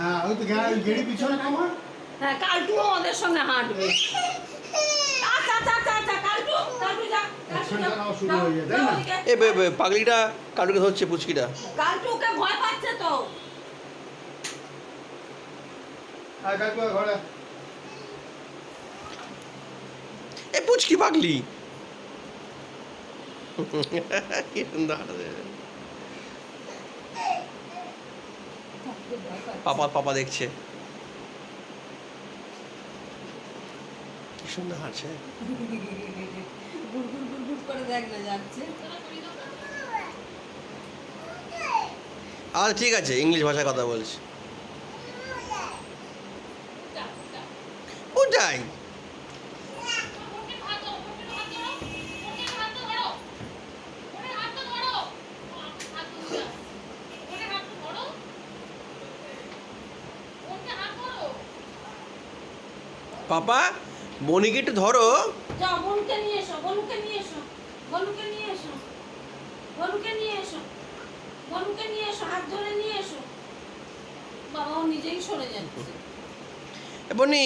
হ্যাঁ ওই তো গেড়ি পিছনে কামা হ্যাঁ কালটুও ওদের সঙ্গে হাঁটবে। এ বে- বে- পাগলিটা কাটুকে ধরছে পুচকিটা। কালটুকে ভয় পাচ্ছে তো। আর কাকু ঘরে। এ পুচকি পাগলি। কি সুন্দর হাঁটে। পাপা পাপা দেখছে। সুন্দর হাঁটছে আচ্ছা ঠিক আছে ইংলিশ ভাষায় কথা বলছি। ওটাই পাপা বনিকে একটু ধরো। যাও বনুকে নিয়ে এসো বনুকে নিয়ে এসো বনুকে নিয়ে এসো বনুকে নিয়ে এসো বনুকে নিয়ে এসো হাত ধরে নিয়ে এসো। বাবা ও নিজেই সরে যাচ্ছে। বনি